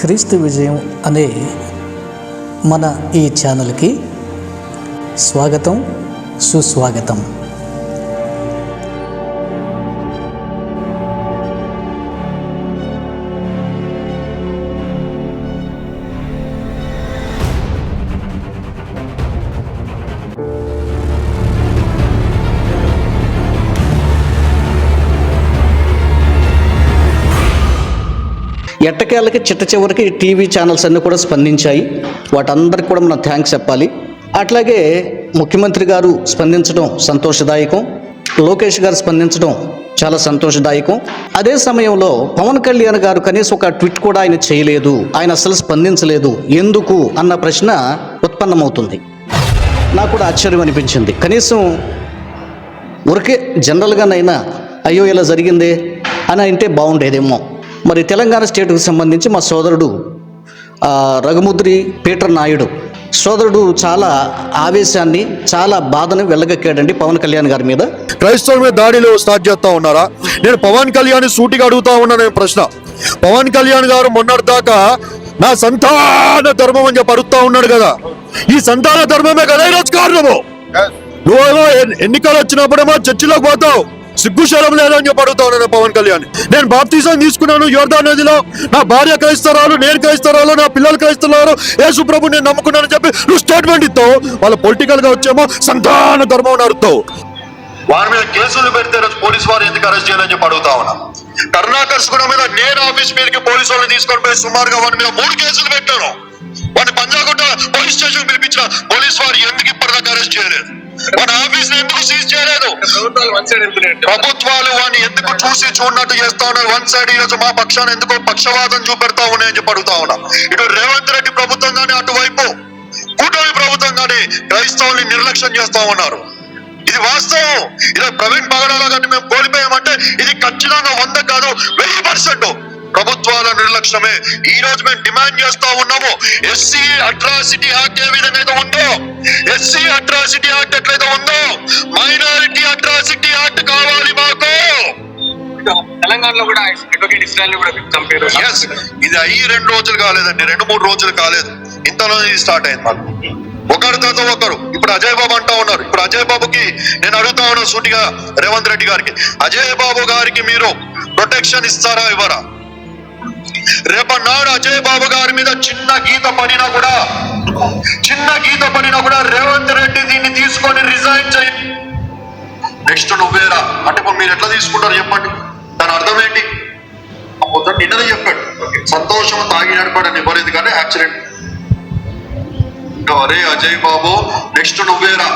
క్రీస్తు విజయం అనే మన ఈ ఛానల్కి స్వాగతం సుస్వాగతం. ఎట్టకేళ్ళకి చిట్ట చివరికి టీవీ ఛానల్స్ అన్నీ కూడా స్పందించాయి. వాటందరికి కూడా మనం థ్యాంక్స్ చెప్పాలి. అట్లాగే ముఖ్యమంత్రి గారు స్పందించడం సంతోషదాయకం. లోకేష్ గారు స్పందించడం చాలా సంతోషదాయకం. అదే సమయంలో పవన్ కళ్యాణ్ గారు కనీసం ఒక ట్వీట్ కూడా ఆయన చేయలేదు. ఆయన అసలు స్పందించలేదు. ఎందుకు? అన్న ప్రశ్న ఉత్పన్నమవుతుంది. నాకు కూడా ఆశ్చర్యం అనిపించింది. కనీసం ఊరికే జనరల్గానైనా అయ్యో ఇలా జరిగిందే అని అంటే బాగుండేదేమో. మరి తెలంగాణ స్టేట్కు సంబంధించి మా సోదరుడు ఆ, రఘుముద్రి పీటర్ నాయుడు. సోదరుడు చాలా ఆవేశాన్ని చాలా బాధను వెళ్ళగక్కాడండి పవన్ కళ్యాణ్ గారి మీద. క్రైస్తవుల మీద దాడిలో స్టార్ట్ చేస్తా ఉన్నారా? నేను పవన్ కళ్యాణ్ సూటిగా అడుగుతా ఉన్నా నేను ప్రశ్న. పవన్ కళ్యాణ్ గారు మొన్నటి దాకా నా సంతాన ధర్మం అని చెప్పి అడుగుతా ఉన్నాడు కదా. ఈ సంతాన ధర్మమే కదా ఈరోజు కారణము. నువ్వేమో ఎన్- ఎన్నికలు వచ్చినప్పుడేమో చర్చిలోకి పోతావు. సిగ్గు శరం లేదని చెప్పి అడుగుతా ఉన్నాను పవన్ కళ్యాణ్. నేను బాప్తీసం తీసుకున్నాను యోర్దా నదిలో. నా భార్య క్రైస్తరాలు నేను క్రైస్తరాలు నా పిల్లలు క్రైస్తరాలు యేసు ప్రభు నేను నమ్ముకున్నానని చెప్పి నువ్వు స్టేట్మెంట్ ఇస్తావు? వాళ్ళ పొలిటికల్గా వచ్చేమో సంతాన ధర్మం అని అడుగుతావు వారి మీద కేసులు పెడితే పోలీసు వారు ఎందుకు అరెస్ట్ చేయాలని చెప్పి అడుగుతా ఉన్నా. కరుణాకర్ మీద నేను ఆఫీస్ మీదకి పోలీసు వాళ్ళని తీసుకొని పోయి సుమారుగా వారి మీద మూడు కేసులు పెట్టాను. వాడిని పంజాగుట్ట పోలీస్ స్టేషన్ పిలిపించిన పోలీస్ వారు ఎందుకు ఇప్పటిదాకా అరెస్ట్ చేయలేదు? మన ఆఫీస్ ఎందుకు సీజ్ చేయలేదు? ప్రభుత్వాలు వాడిని ఎందుకు చూసి చూడనట్టు చేస్తా ఉన్నారు? వన్ సైడ్ ఈరోజు మా పక్షాన్ని ఎందుకో పక్షవాదం చూపెడతా ఉన్నాయని చెప్పి అడుగుతా ఉన్నా. ఇటు రేవంత్ రెడ్డి ప్రభుత్వం కానీ అటువైపు కూటమి ప్రభుత్వం కానీ క్రైస్తవుల్ని నిర్లక్ష్యం చేస్తా ఉన్నారు. ఇది వాస్తవం. ఇది ప్రవీణ్ పగడాల కానీ మేము కోల్పోయామంటే ఇది ఖచ్చితంగా వంద కాదు వెయ్యి పర్సెంట్. ప్రభుత్వాల నిర్లక్ష్యమే. ఈ రోజు మేము డిమాండ్ చేస్తా ఉన్నాము. ఎస్సీ అట్రాసిటీ యాక్ట్ ఏ విధంగా అయితే ఉందో ఎస్సీ అట్రాసిటీ యాక్ట్ ఎట్లయితే ఉందో మైనారిటీ అట్రాసిటీ యాక్ట్ కావాలి మాకు. తెలంగాణలో కూడా అడ్వకేట్ ఇస్రాయల్ కూడా ఇది అయ్యి రెండు రోజులు కాలేదండి. రెండు మూడు రోజులు కాలేదు. ఇంతలో ఇది స్టార్ట్ అయింది మాకు. ఒకరి తర్వాత ఒకరు. ఇప్పుడు అజయ్ బాబు అంటా ఉన్నారు. ఇప్పుడు అజయ్ బాబుకి నేను అడుగుతా ఉన్నాను సూటిగా రేవంత్ రెడ్డి గారికి. అజయ్ బాబు గారికి మీరు ప్రొటెక్షన్ ఇస్తారా ఇవ్వరా? రేపన్నాడు అజయ్ బాబు గారి మీద చిన్న గీత పడినా కూడా చిన్న గీత పడినా కూడా రేవంత్ రెడ్డి దీన్ని తీసుకొని రిజైన్ చేయి. నెక్స్ట్ నువ్వేరా అంటే ఇప్పుడు మీరు ఎట్లా తీసుకుంటారు చెప్పండి. దాని అర్థం ఏంటి? పొద్దున్న నిన్ననే చెప్పాడు. సంతోషం తాగి నడపడని ఇవ్వలేదు కానీ యాక్సిడెంట్ ఇంకా అరే అజయ్ బాబు నెక్స్ట్ నువ్వేరా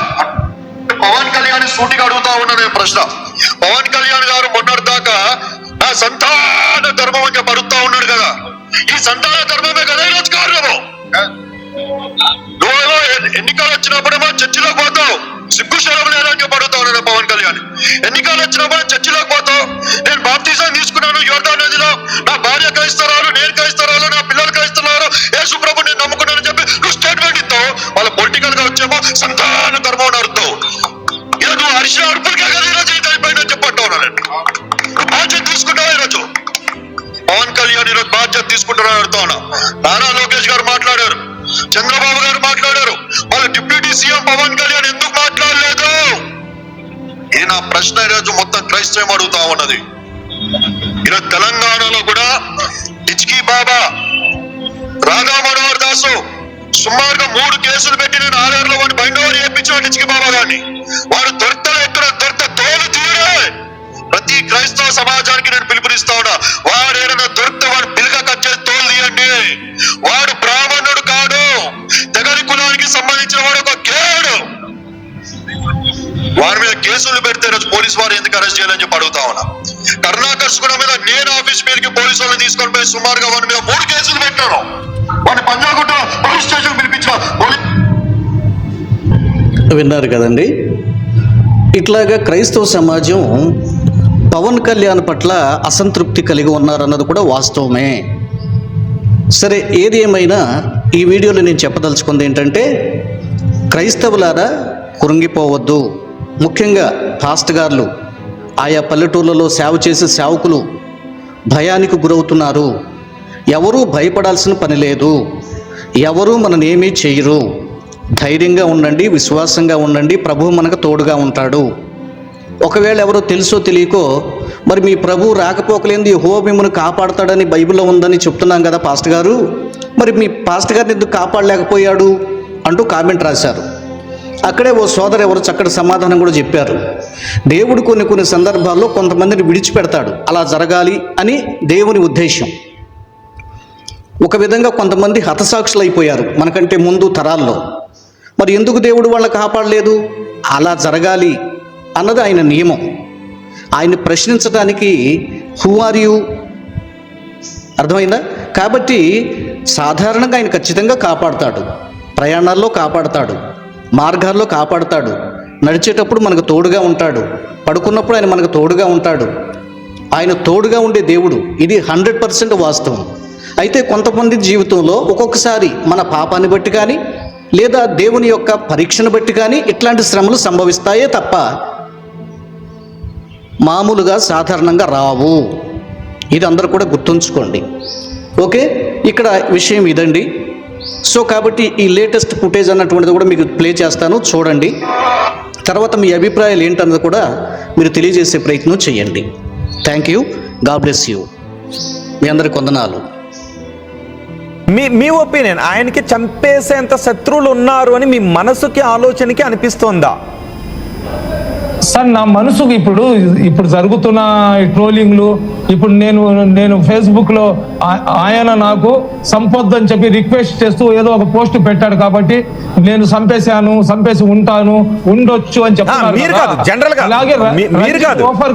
పవన్ కళ్యాణ్ సూటిగా అడుగుతా ఉన్నా నేను ప్రశ్న. పవన్ కళ్యాణ్ గారు మొన్నటి దాకా ఆ సంతాన ధర్మం అని ఉన్నాడు కదా. ఈ సంతాన ధర్మమే కదా ఈరోజు కారణము నువ్వేమో ఎన్- ఎన్నికలు వచ్చినప్పుడేమో చర్చిలోకి పోతావు. సిగ్గు శరం లేదని చెప్పి ఉన్నాడు పవన్ కళ్యాణ్. ఎన్నికలు వచ్చినప్పుడు చర్చిలోకి పోతావు. నేను బాప్తీసం తీసుకున్నాను యోర్దా నదిలో. నా భార్య క్రైస్తరాలు నేను క్రైస్తరాలు నా పిల్లలు క్రైస్తరాలు యేసు ప్రభు నేను నమ్ముకున్నాను చెప్పి నువ్వు స్టేట్మెంట్ ఇస్తావు. వాళ్ళ పొలిటికల్గా వచ్చేమో సంతాన ధర్మం అని అడుగుతావు ఇలా నువ్వు అరిసిన అడుపులకే కదా ఈరోజు ఇది అయిపోయిందని చెప్పట్టు బాధ్యత తీసుకుంటావా ఈరోజు? పవన్ కళ్యాణ్ ఈరోజు బాధ్యత తీసుకుంటున్నారు అడుగుతా ఉన్నా. నారా లోకేష్ గారు మాట్లాడారు. చంద్రబాబు గారు మాట్లాడారు. వాళ్ళ డిప్యూటీ సీఎం పవన్ కళ్యాణ్ ఎందుకు మాట్లాడలేదు? ఇది నా ప్రశ్న ఈరోజు మొత్తం క్రైస్తవం అడుగుతా ఉన్నది. ఈరోజు తెలంగాణలో కూడా డిచ్కీ బాబా రాధా మనోహర్ దాసు సుమారుగా మూడు కేసులు పెట్టి నేను ఆర్ఆర్లో వాడిని బయట చేయించిన డిచ్కీ బాబా గారిని. వాడు దొరకలు కేసులు పెడితే రోజు పోలీసు వారు ఎందుకు అరెస్ట్ చేయాలని చెప్పి అడుగుతా ఉన్నా. కరుణాకర్ కూడా మీద నేను ఆఫీస్ మీదకి పోలీసు వాళ్ళని తీసుకొని పోయి సుమారుగా వారి మీద మూడు కేసులు పెట్టాను. వాడిని పంజాగుట్ట పోలీస్ స్టేషన్ పిలిపించిన విన్నారు కదండి? ఇట్లాగా క్రైస్తవ సమాజం పవన్ కళ్యాణ్ పట్ల అసంతృప్తి కలిగి ఉన్నారన్నది కూడా వాస్తవమే. సరే ఏది ఏమైనా ఈ వీడియోలో నేను చెప్పదలుచుకుంది ఏంటంటే క్రైస్తవులారా కురింగిపోవద్దు ముఖ్యంగా పాస్ట్ గారులు ఆయా పల్లెటూళ్ళలో సేవ చేసే సేవకులు భయానికి గురవుతున్నారు. ఎవరూ భయపడాల్సిన పని లేదు. ఎవరూ మననేమీ చేయరు. ధైర్యంగా ఉండండి విశ్వాసంగా ఉండండి ప్రభువు మనకు తోడుగా ఉంటాడు. ఒకవేళ ఎవరో తెలుసో తెలియకో మరి మీ ప్రభు రాకపోకలేంది హో మిమ్మల్ని కాపాడతాడని బైబిల్లో ఉందని చెప్తున్నాం కదా పాస్ట్ గారు. మరి మీ పాస్ట్ గారిని ఎందుకు కాపాడలేకపోయాడు అంటూ కామెంట్ రాశారు. అక్కడే ఓ సోదరు ఎవరు చక్కటి సమాధానం కూడా చెప్పారు. దేవుడు కొన్ని కొన్ని సందర్భాల్లో కొంతమందిని విడిచిపెడతాడు. అలా జరగాలి అని దేవుని ఉద్దేశం. ఒక విధంగా కొంతమంది హతసాక్షులు అయిపోయారు మనకంటే ముందు తరాల్లో. మరి ఎందుకు దేవుడు వాళ్ళని కాపాడలేదు? అలా జరగాలి అన్నది ఆయన నియమం. ఆయన్ని ప్రశ్నించడానికి హూ ఆర్ యూ అర్థమైందా? కాబట్టి సాధారణంగా ఆయన ఖచ్చితంగా కాపాడుతాడు. ప్రయాణాల్లో కాపాడతాడు. మార్గాల్లో కాపాడుతాడు. నడిచేటప్పుడు మనకు తోడుగా ఉంటాడు. పడుకున్నప్పుడు ఆయన మనకు తోడుగా ఉంటాడు. ఆయన తోడుగా ఉండే దేవుడు. ఇది హండ్రెడ్ పర్సెంట్ వాస్తవం. అయితే కొంతమంది జీవితంలో ఒక్కొక్కసారి మన పాపాన్ని బట్టి కానీ లేదా దేవుని యొక్క పరీక్షను బట్టి కానీ ఇట్లాంటి శ్రమలు సంభవిస్తాయే తప్ప మామూలుగా సాధారణంగా రావు. ఇది అందరూ కూడా గుర్తుంచుకోండి. ఓకే? ఇక్కడ విషయం ఇదండి. సో కాబట్టి ఈ లేటెస్ట్ ఫుటేజ్ అన్నటువంటిది కూడా మీకు ప్లే చేస్తాను చూడండి. తర్వాత మీ అభిప్రాయాలు ఏంటన్నది కూడా మీరు తెలియజేసే ప్రయత్నం చేయండి. Thank you God bless you మీ అందరికి వందనాలు. మీ మీ ఒపీనియన్ ఆయనకి చంపేసేంత శత్రువులు ఉన్నారు అని మీ మనసుకి ఆలోచనకి అనిపిస్తోందా? సార్ నా మనసుకు ఇప్పుడు ఇప్పుడు జరుగుతున్న ఈ ట్రోలింగ్లు ఇప్పుడు నేను నేను ఫేస్బుక్లో ఆ- ఆయన నాకు సంపొద్దు అని చెప్పి రిక్వెస్ట్ చేస్తూ ఏదో ఒక పోస్ట్ పెట్టాడు కాబట్టి నేను చంపేశాను చంపేసి ఉంటాను ఉండొచ్చు అని గా. అలాగే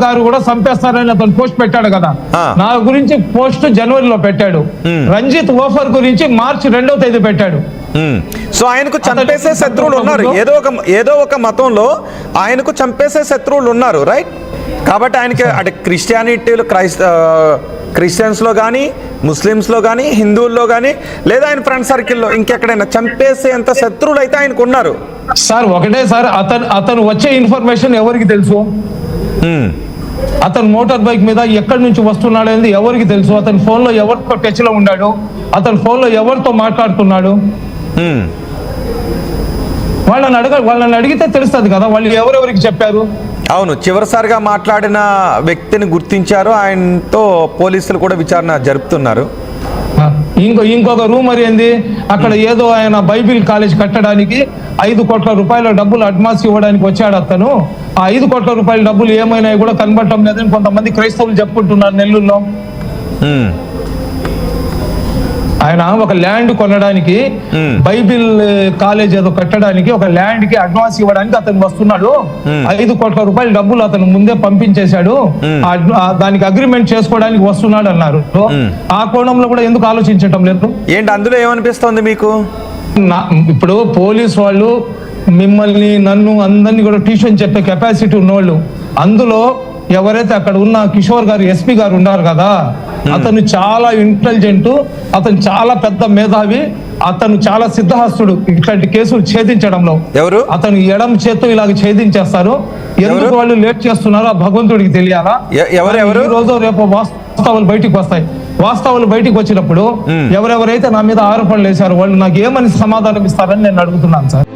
గారు కూడా చంపేస్తారని అతను పోస్ట్ పెట్టాడు కదా. నా గురించి పోస్ట్ జనవరిలో పెట్టాడు రంజిత్ ఓఫర్ గురించి మార్చి రెండవ తేదీ పెట్టాడు. సో ఆయనకు చంపేసే శత్రువులు ఉన్నారు. ఏదో ఒక ఏదో ఒక మతంలో ఆయనకు చంపేసే శత్రువులు ఉన్నారు రైట్? కాబట్టి ఆయనకి అంటే క్రిస్టియానిటీలు క్రైస్త క్రిస్టియన్స్లో కానీ ముస్లిమ్స్లో కానీ హిందువుల్లో కానీ లేదా ఆయన ఫ్రెండ్ సర్కిల్లో ఇంకెక్కడైనా చంపేసేంత శత్రువులు అయితే ఆయనకు ఉన్నారు. సార్ ఒకటే సార్ అతను అతను వచ్చే ఇన్ఫర్మేషన్ ఎవరికి తెలుసు. అతను మోటార్ బైక్ మీద ఎక్కడి నుంచి వస్తున్నాడు అనేది ఎవరికి తెలుసు? అతని ఫోన్లో ఎవరితో టచ్లో ఉన్నాడు? అతని ఫోన్లో ఎవరితో మాట్లాడుతున్నాడు. వాళ్ళని అడగ వాళ్ళని అడిగితే తెలుస్తుంది కదా వాళ్ళు ఎవరెవరికి చెప్పారు? అవును చివరిసారిగా మాట్లాడిన వ్యక్తిని గుర్తించారు ఆయనతో పోలీసులు కూడా విచారణ జరుపుతున్నారు. ఇంకో ఇంకొక రూమర్ ఏంది? అక్కడ ఏదో ఆయన బైబిల్ కాలేజ్ కట్టడానికి ఐదు కోట్ల రూపాయల డబ్బులు అడ్వాన్స్ ఇవ్వడానికి వచ్చాడు అతను. ఆ ఐదు కోట్ల రూపాయల డబ్బులు ఏమైనా కూడా కనబడటం లేదని కొంతమంది క్రైస్తవులు చెప్పుకుంటున్నారు నెల్లూరులో. ఆయన ఒక ల్యాండ్ కొనడానికి. బైబిల్ కాలేజ్ ఏదో కట్టడానికి ఒక ల్యాండ్కి అడ్వాన్స్ ఇవ్వడానికి అతను వస్తున్నాడు. ఐదు కోట్ల రూపాయల డబ్బులు అతను ముందే పంపించేశాడు. దానికి అగ్రిమెంట్ చేసుకోవడానికి వస్తున్నాడు అన్నారు. ఆ కోణంలో కూడా ఎందుకు ఆలోచించటం లేదు? ఏంటి అందులో ఏమనిపిస్తోంది మీకు? ఇప్పుడు పోలీస్ వాళ్ళు మిమ్మల్ని నన్ను అందరినీ కూడా ట్యూషన్ చెప్పే కెపాసిటీ ఉన్నోళ్ళు. అందులో ఎవరైతే అక్కడ ఉన్న కిషోర్ గారు ఎస్పీ గారు ఉన్నారు కదా అతను చాలా ఇంటెలిజెంట్ అతను చాలా పెద్ద మేధావి అతను చాలా సిద్ధహస్తుడు. ఇట్లాంటి కేసులు ఛేదించడంలో ఎవరు? అతను ఎడం చేత్తో ఇలాగ ఛేదించేస్తారు. ఎందుకు ఎవరు? వాళ్ళు లేట్ చేస్తున్నారో ఆ భగవంతుడికి తెలియాలా? ఎవరు- ఎవరు? రోజు రేపు వాస్తవాలు బయటికి వస్తాయి. వాస్తవాలు బయటికి వచ్చినప్పుడు ఎవరెవరైతే నా మీద ఆరోపణలు వేశారో వాళ్ళు నాకు ఏమని సమాధానం ఇస్తారని నేను అడుగుతున్నాను సార్.